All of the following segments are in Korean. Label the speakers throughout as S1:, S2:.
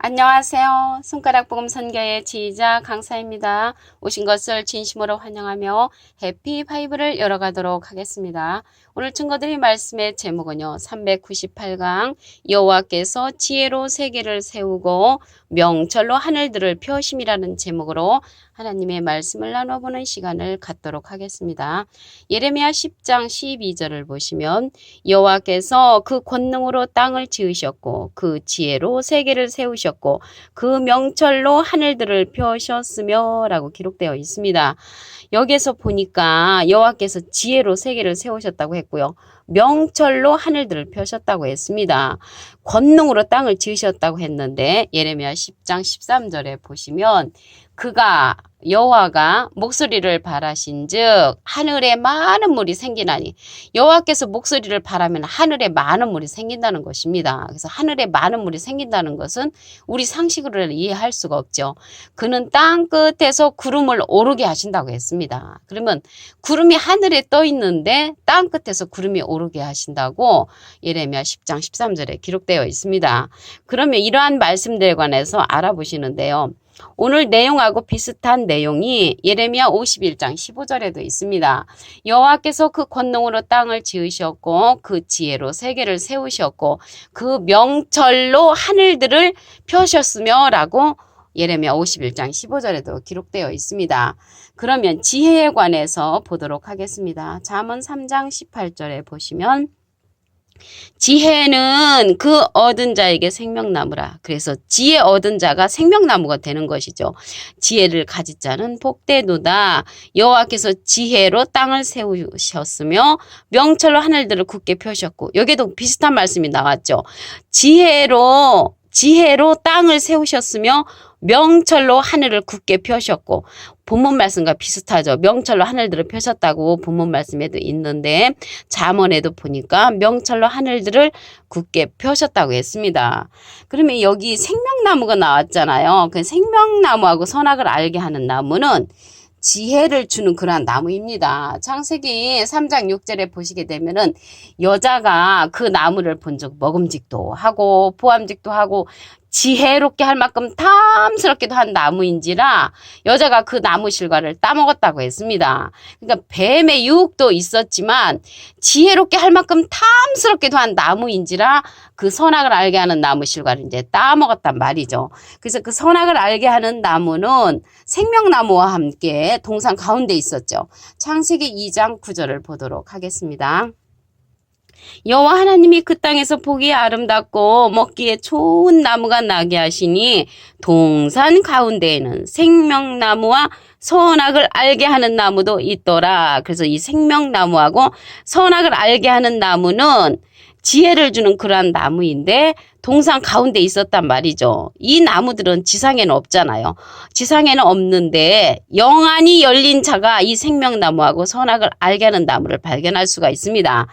S1: 안녕하세요. 손가락 복음 선교의 지휘자 강사입니다. 오신 것을 진심으로 환영하며 해피 파이브를 열어가도록 하겠습니다. 오늘 증거드린 말씀의 제목은요. 398강 여호와께서 지혜로 세계를 세우고 명철로 하늘들을 펴심이라는 제목으로 하나님의 말씀을 나눠보는 시간을 갖도록 하겠습니다. 예레미야 10장 12절을 보시면 여호와께서 그 권능으로 땅을 지으셨고 그 지혜로 세계를 세우셨고 그 명철로 하늘들을 펴셨으며라고 기록되어 있습니다. 여기에서 보니까 여호와께서 지혜로 세계를 세우셨다고 했고요. 명철로 하늘들을 펴셨다고 했습니다. 권능으로 땅을 지으셨다고 했는데 예레미야 10장 13절에 보시면 그가 여호와가 목소리를 바라신즉 하늘에 많은 물이 생기나니 여호와께서 목소리를 바라면 하늘에 많은 물이 생긴다는 것입니다. 그래서 하늘에 많은 물이 생긴다는 것은 우리 상식으로 이해할 수가 없죠. 그는 땅 끝에서 구름을 오르게 하신다고 했습니다. 그러면 구름이 하늘에 떠 있는데 땅 끝에서 구름이 오르게 하신다고 예레미야 10장 13절에 기록되어 있습니다. 그러면 이러한 말씀들에 관해서 알아보시는데요. 오늘 내용하고 비슷한 내용이 예레미야 51장 15절에도 있습니다. 여호와께서 그 권능으로 땅을 지으셨고 그 지혜로 세계를 세우셨고 그 명철로 하늘들을 펴셨으며라고 예레미야 51장 15절에도 기록되어 있습니다. 그러면 지혜에 관해서 보도록 하겠습니다. 잠언 3장 18절에 보시면 지혜는 그 얻은 자에게 생명나무라. 그래서 지혜 얻은 자가 생명나무가 되는 것이죠. 지혜를 가진 자는 복되도다. 여호와께서 지혜로 땅을 세우셨으며 명철로 하늘들을 굳게 펴셨고 여기도 비슷한 말씀이 나왔죠. 지혜로 지혜로 땅을 세우셨으며 명철로 하늘을 굳게 펴셨고 본문 말씀과 비슷하죠. 명철로 하늘들을 펴셨다고 본문 말씀에도 있는데 잠언에도 보니까 명철로 하늘들을 굳게 펴셨다고 했습니다. 그러면 여기 생명나무가 나왔잖아요. 그 생명나무하고 선악을 알게 하는 나무는 지혜를 주는 그러한 나무입니다. 창세기 3장 6절에 보시게 되면은 여자가 그 나무를 본 적 먹음직도 하고 보암직도 하고 지혜롭게 할 만큼 탐스럽기도 한 나무인지라 여자가 그 나무 실과를 따먹었다고 했습니다. 그러니까 뱀의 유혹도 있었지만 지혜롭게 할 만큼 탐스럽기도 한 나무인지라 그 선악을 알게 하는 나무 실과를 이제 따먹었단 말이죠. 그래서 그 선악을 알게 하는 나무는 생명나무와 함께 동산 가운데 있었죠. 창세기 2장 9절을 보도록 하겠습니다. 여호와 하나님이 그 땅에서 보기에 아름답고 먹기에 좋은 나무가 나게 하시니 동산 가운데에는 생명나무와 선악을 알게 하는 나무도 있더라. 그래서 이 생명나무하고 선악을 알게 하는 나무는 지혜를 주는 그러한 나무인데 동산 가운데 있었단 말이죠. 이 나무들은 지상에는 없잖아요. 지상에는 없는데 영안이 열린 자가 이 생명나무하고 선악을 알게 하는 나무를 발견할 수가 있습니다.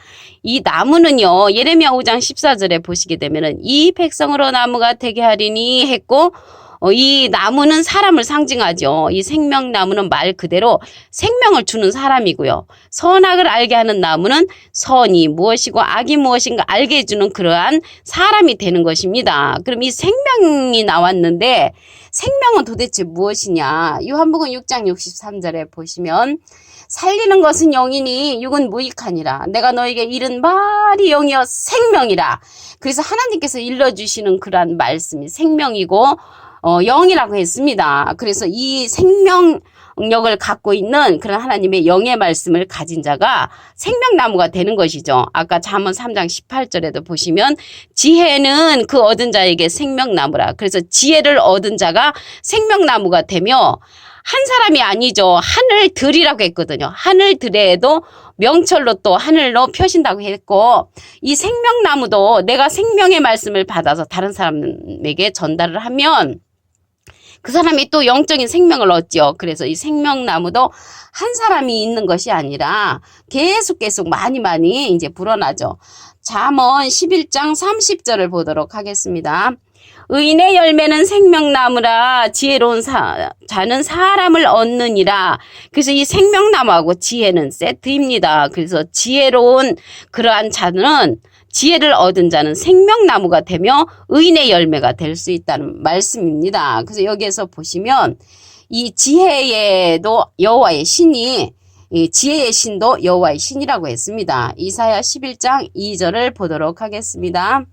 S1: 이 나무는요. 예레미야 5장 14절에 보시게 되면은 이 백성으로 나무가 되게 하리니 했고 어, 이 나무는 사람을 상징하죠. 이 생명나무는 말 그대로 생명을 주는 사람이고요. 선악을 알게 하는 나무는 선이 무엇이고 악이 무엇인가 알게 해주는 그러한 사람이 되는 것입니다. 그럼 이 생명이 나왔는데 생명은 도대체 무엇이냐? 요한복음 6장 63절에 보시면 살리는 것은 영이니 육은 무익하니라. 내가 너에게 이른 말이 영이여 생명이라. 그래서 하나님께서 일러주시는 그러한 말씀이 생명이고 어, 영이라고 했습니다. 그래서 이 생명력을 갖고 있는 그런 하나님의 영의 말씀을 가진 자가 생명나무가 되는 것이죠. 아까 잠언 3장 18절에도 보시면 지혜는 그 얻은 자에게 생명나무라. 그래서 지혜를 얻은 자가 생명나무가 되며 한 사람이 아니죠. 하늘 들이라고 했거든요. 하늘 들에도 명철로 또 하늘로 펴신다고 했고 이 생명나무도 내가 생명의 말씀을 받아서 다른 사람에게 전달을 하면 그 사람이 또 영적인 생명을 얻죠. 그래서 이 생명나무도 한 사람이 있는 것이 아니라 계속 계속 많이 많이 이제 불어나죠. 잠언 11장 30절을 보도록 하겠습니다. 의인의 열매는 생명나무라 지혜로운 사, 자는 사람을 얻느니라. 그래서 이 생명나무하고 지혜는 세트입니다. 그래서 지혜로운 그러한 자는 지혜를 얻은 자는 생명나무가 되며 의인의 열매가 될 수 있다는 말씀입니다. 그래서 여기에서 보시면 이 지혜에도 여호와의 신이 이 지혜의 신도 여호와의 신이라고 했습니다. 이사야 11장 2절을 보도록 하겠습니다.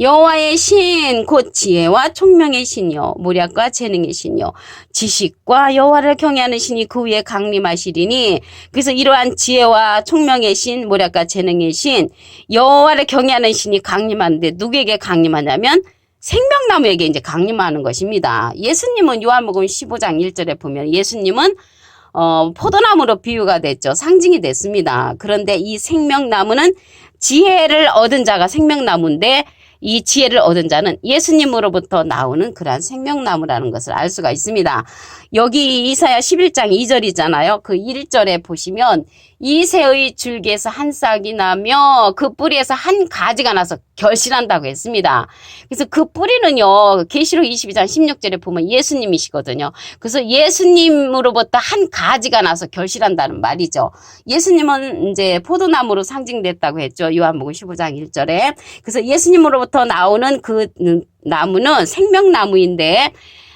S1: 여호와의 신 곧 지혜와 총명의 신이요 모략과 재능의 신이요 지식과 여호와를 경외하는 신이 그 위에 강림하시리니 그래서 이러한 지혜와 총명의 신 모략과 재능의 신 여호와를 경외하는 신이 강림하는데 누구에게 강림하냐면 생명나무에게 이제 강림하는 것입니다. 예수님은 요한복음 15장 1절에 보면 예수님은 어, 포도나무로 비유가 됐죠. 상징이 됐습니다. 그런데 이 생명나무는 지혜를 얻은 자가 생명나무인데 이 지혜를 얻은 자는 예수님으로부터 나오는 그러한 생명나무라는 것을 알 수가 있습니다. 여기 이사야 11장 2절이잖아요. 그 1절에 보시면 이 새의 줄기에서 한 싹이 나며 그 뿌리에서 한 가지가 나서 결실한다고 했습니다. 그래서 그 뿌리는요. 계시록 22장 16절에 보면 예수님이시거든요. 그래서 예수님으로부터 한 가지가 나서 결실한다는 말이죠. 예수님은 이제 포도나무로 상징됐다고 했죠. 요한복음 15장 1절에. 그래서 예수님으로부터 나오는 그 나무는 생명나무인데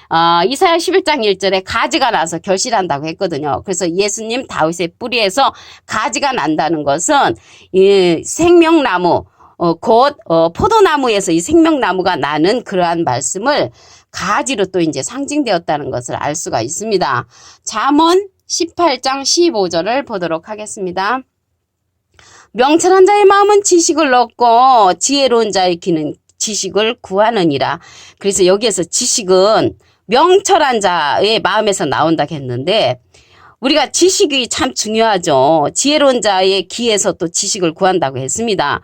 S1: 어, 이사야 11장 1절에 가지가 나서 결실한다고 했거든요. 그래서 예수님 다윗의 뿌리에서 가지가 난다는 것은 이 생명나무 어, 곧 어, 포도나무에서 이 생명나무가 나는 그러한 말씀을 가지로 또 이제 상징되었다는 것을 알 수가 있습니다. 잠언 18장 15절을 보도록 하겠습니다. 명철한 자의 마음은 지식을 얻고 지혜로운 자의 귀는 지식을 구하느니라. 그래서 여기에서 지식은 명철한 자의 마음에서 나온다 했는데 우리가 지식이 참 중요하죠. 지혜로운 자의 귀에서 또 지식을 구한다고 했습니다.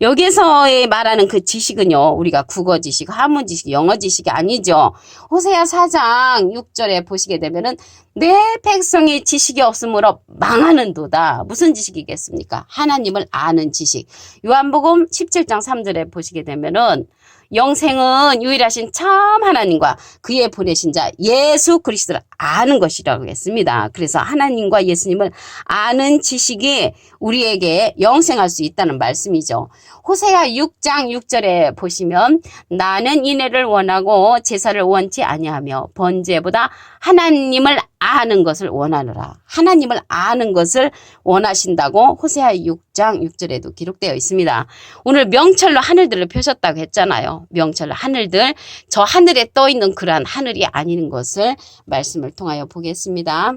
S1: 여기에서의 말하는 그 지식은요, 우리가 국어 지식, 한문 지식, 영어 지식이 아니죠. 호세아 4장 6절에 보시게 되면은 내 백성이 지식이 없으므로 망하는 도다. 무슨 지식이겠습니까? 하나님을 아는 지식. 요한복음 17장 3절에 보시게 되면은 영생은 유일하신 참 하나님과 그의 보내신 자 예수 그리스도를 아는 것이라고 했습니다. 그래서 하나님과 예수님을 아는 지식이 우리에게 영생할 수 있다는 말씀이죠. 호세아 6장 6절에 보시면 나는 인애를 원하고 제사를 원치 아니하며 번제보다 하나님을 아는 것을 원하노라. 하나님을 아는 것을 원하신다고 호세아 6장 6절에도 기록되어 있습니다. 오늘 명철로 하늘들을 펴셨다고 했잖아요. 명철로 하늘들, 저 하늘에 떠 있는 그러한 하늘이 아닌 것을 말씀을 통하여 보겠습니다.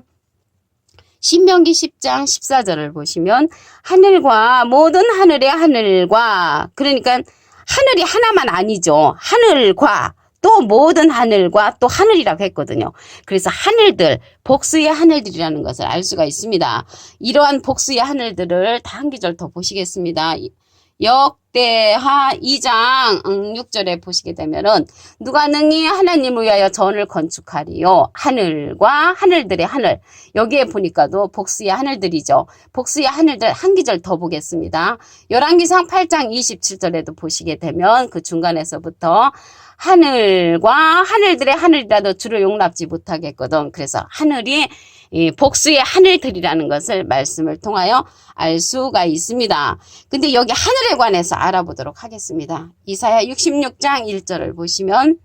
S1: 신명기 10장 14절을 보시면 하늘과 모든 하늘의 하늘과 그러니까 하늘이 하나만 아니죠. 하늘과 또 모든 하늘과 또 하늘이라고 했거든요. 그래서 하늘들, 복수의 하늘들이라는 것을 알 수가 있습니다. 이러한 복수의 하늘들을 다 한 기절 더 보시겠습니다. 역대하 2장 6절에 보시게 되면은 누가 능히 하나님을 위하여 전을 건축하리요 하늘과 하늘들의 하늘 여기에 보니까도 복수의 하늘들이죠 복수의 하늘들 한 기절 더 보겠습니다 열왕기상 8장 27절에도 보시게 되면 그 중간에서부터 하늘과 하늘들의 하늘이라도 주로 용납지 못하겠거든 그래서 하늘이 이 복수의 하늘들이라는 것을 말씀을 통하여 알 수가 있습니다. 근데 여기 하늘에 관해서 알아보도록 하겠습니다. 이사야 66장 1절을 보시면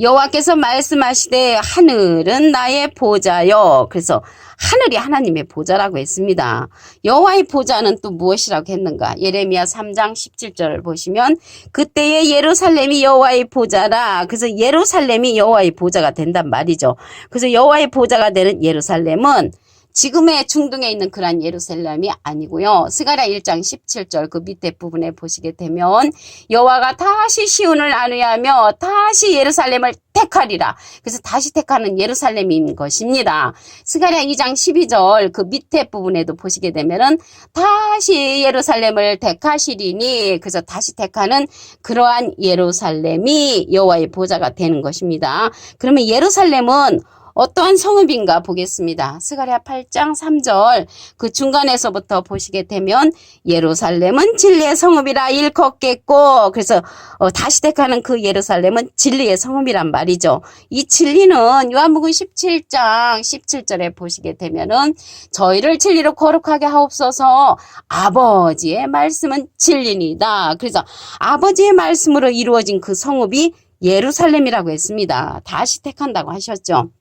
S1: 여호와께서 말씀하시되 하늘은 나의 보좌요. 그래서 하늘이 하나님의 보좌라고 했습니다. 여호와의 보좌는 또 무엇이라고 했는가? 예레미야 3장 17절을 보시면 그때의 예루살렘이 여호와의 보좌라. 그래서 예루살렘이 여호와의 보좌가 된단 말이죠. 그래서 여호와의 보좌가 되는 예루살렘은 지금의 중동에 있는 그러한 예루살렘이 아니고요. 스가랴 1장 17절 그 밑에 부분에 보시게 되면 여호와가 다시 시온을 안위하며 다시 예루살렘을 택하리라. 그래서 다시 택하는 예루살렘인 것입니다. 스가랴 2장 12절 그 밑에 부분에도 보시게 되면은 다시 예루살렘을 택하시리니 그래서 다시 택하는 그러한 예루살렘이 여호와의 보좌가 되는 것입니다. 그러면 예루살렘은 어떠한 성읍인가 보겠습니다. 스가랴 8장 3절 그 중간에서부터 보시게 되면 예루살렘은 진리의 성읍이라 일컫겠고 그래서 어, 다시 택하는 그 예루살렘은 진리의 성읍이란 말이죠. 이 진리는 요한복음 17장 17절에 보시게 되면은 저희를 진리로 거룩하게 하옵소서 아버지의 말씀은 진리니다. 그래서 아버지의 말씀으로 이루어진 그 성읍이 예루살렘이라고 했습니다. 다시 택한다고 하셨죠.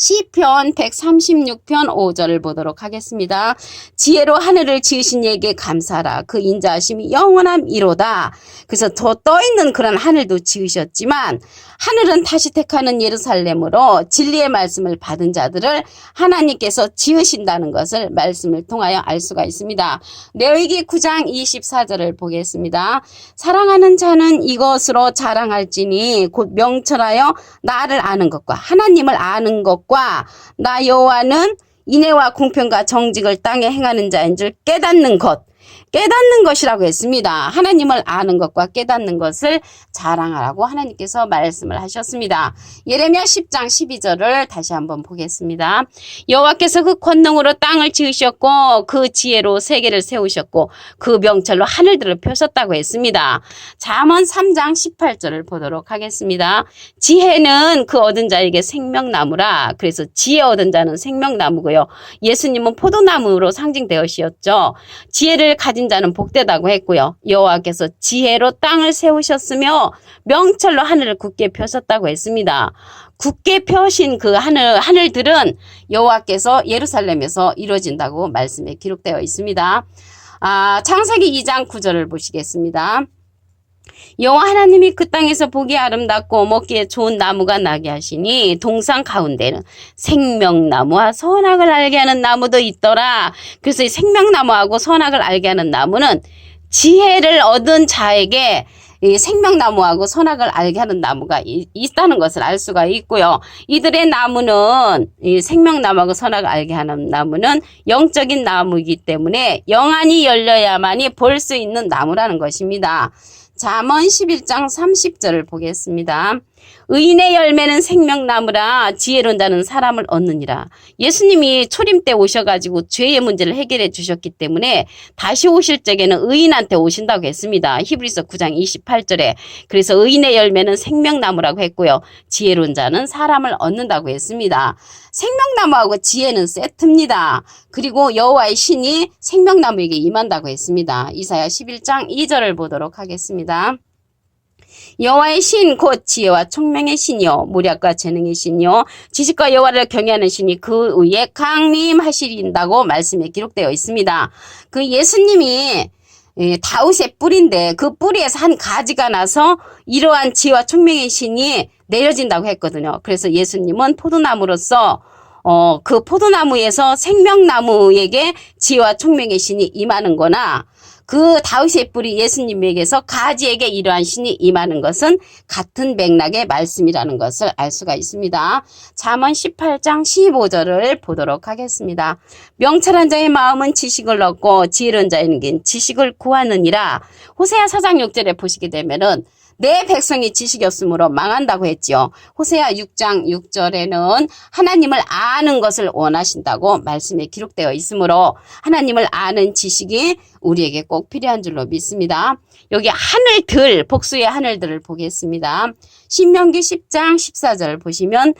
S1: 시편 136편 5절을 보도록 하겠습니다. 지혜로 하늘을 지으신 이에게 감사라. 그 인자하심이 영원함이로다. 그래서 더 떠있는 그런 하늘도 지으셨지만 하늘은 다시 택하는 예루살렘으로 진리의 말씀을 받은 자들을 하나님께서 지으신다는 것을 말씀을 통하여 알 수가 있습니다. 레위기 9장 24절을 보겠습니다. 사랑하는 자는 이것으로 자랑할지니 곧 명철하여 나를 아는 것과 하나님을 아는 것과 나 여호와는 인애와 공평과 정직을 땅에 행하는 자인 줄 깨닫는 것 깨닫는 것이라고 했습니다. 하나님을 아는 것과 깨닫는 것을 자랑하라고 하나님께서 말씀을 하셨습니다. 예레미야 10장 12절을 다시 한번 보겠습니다. 여호와께서 그 권능으로 땅을 지으셨고 그 지혜로 세계를 세우셨고 그 명철로 하늘들을 펴셨다고 했습니다. 잠언 3장 18절을 보도록 하겠습니다. 지혜는 그 얻은 자에게 생명나무라. 그래서 지혜 얻은 자는 생명나무고요. 예수님은 포도나무로 상징되었시었죠. 지혜를 가진 자는 복되다고 했고요. 여호와께서 지혜로 땅을 세우셨으며 명철로 하늘을 굳게 펴셨다고 했습니다. 굳게 펴신 그 하늘 하늘들은 여호와께서 예루살렘에서 이루어진다고 말씀에 기록되어 있습니다. 아, 창세기 2장 9절을 보시겠습니다. 여호와 하나님이 그 땅에서 보기 아름답고 먹기에 좋은 나무가 나게 하시니 동산 가운데는 생명나무와 선악을 알게 하는 나무도 있더라. 그래서 이 생명나무하고 선악을 알게 하는 나무는 지혜를 얻은 자에게 이 생명나무하고 선악을 알게 하는 나무가 이- 있다는 것을 알 수가 있고요. 이들의 나무는 이 생명나무하고 선악을 알게 하는 나무는 영적인 나무이기 때문에 영안이 열려야만이 볼 수 있는 나무라는 것입니다. 잠언 11장 30절을 보겠습니다. 의인의 열매는 생명나무라 지혜로운 자는 사람을 얻느니라. 예수님이 초림 때 오셔가지고 죄의 문제를 해결해 주셨기 때문에 다시 오실 적에는 의인한테 오신다고 했습니다. 히브리서 9장 28절에 그래서 의인의 열매는 생명나무라고 했고요. 지혜로운 자는 사람을 얻는다고 했습니다. 생명나무하고 지혜는 세트입니다. 그리고 여호와의 신이 생명나무에게 임한다고 했습니다. 이사야 11장 2절을 보도록 하겠습니다. 여호와의 신 곧 지혜와 총명의 신이요 무략과 재능의 신이요 지식과 여호와를 경외하는 신이 그 위에 강림하시린다고 말씀에 기록되어 있습니다. 그 예수님이 예, 다윗의 뿌리인데 그 뿌리에서 한 가지가 나서 이러한 지혜와 총명의 신이 내려진다고 했거든요. 그래서 예수님은 포도나무로서 어, 그 포도나무에서 생명나무에게 지혜와 총명의 신이 임하는 거나 그 다윗의 뿌리 예수님에게서 가지에게 이러한 신이 임하는 것은 같은 맥락의 말씀이라는 것을 알 수가 있습니다. 잠언 18장 15절을 보도록 하겠습니다. 명철한 자의 마음은 지식을 얻고 지혜로운 자에겐 지식을 구하느니라. 호세아 4장 6절에 보시게 되면은 내 백성이 지식이 없으므로 망한다고 했지요. 호세아 6장 6절에는 하나님을 아는 것을 원하신다고 말씀에 기록되어 있으므로 하나님을 아는 지식이 우리에게 꼭 필요한 줄로 믿습니다. 여기 하늘들, 복수의 하늘들을 보겠습니다. 신명기 10장 14절 보시면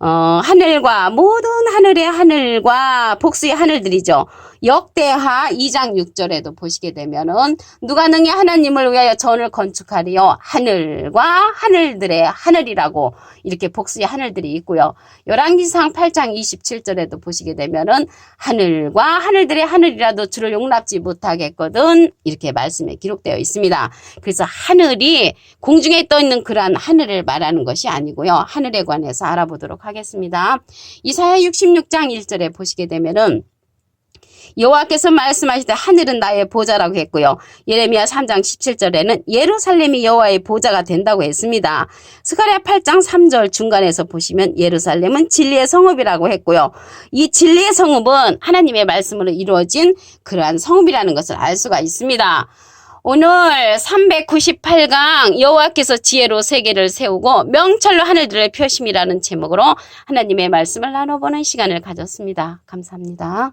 S1: 어, 하늘과 모든 하늘의 하늘과 복수의 하늘들이죠. 역대하 2장 6절에도 보시게 되면은 누가 능히 하나님을 위하여 전을 건축하리요 하늘과 하늘들의 하늘이라고 이렇게 복수의 하늘들이 있고요. 열왕기상 8장 27절에도 보시게 되면은 하늘과 하늘들의 하늘이라도 주를 용납지 못하겠거든 이렇게 말씀에 기록되어 있습니다. 그래서 하늘이 공중에 떠 있는 그러한 하늘을 말하는 것이 아니고요. 하늘에 관해서 알아보도록 하겠습니다. 이사야 66장 1절에 보시게 되면은 여호와께서 말씀하실 때 하늘은 나의 보좌라고 했고요. 예레미야 3장 17절에는 예루살렘이 여호와의 보좌가 된다고 했습니다. 스가랴 8장 3절 중간에서 보시면 예루살렘은 진리의 성읍이라고 했고요. 이 진리의 성읍은 하나님의 말씀으로 이루어진 그러한 성읍이라는 것을 알 수가 있습니다. 오늘 398강 여호와께서 지혜로 세계를 세우고 명철로 하늘들의 표심이라는 제목으로 하나님의 말씀을 나눠보는 시간을 가졌습니다. 감사합니다.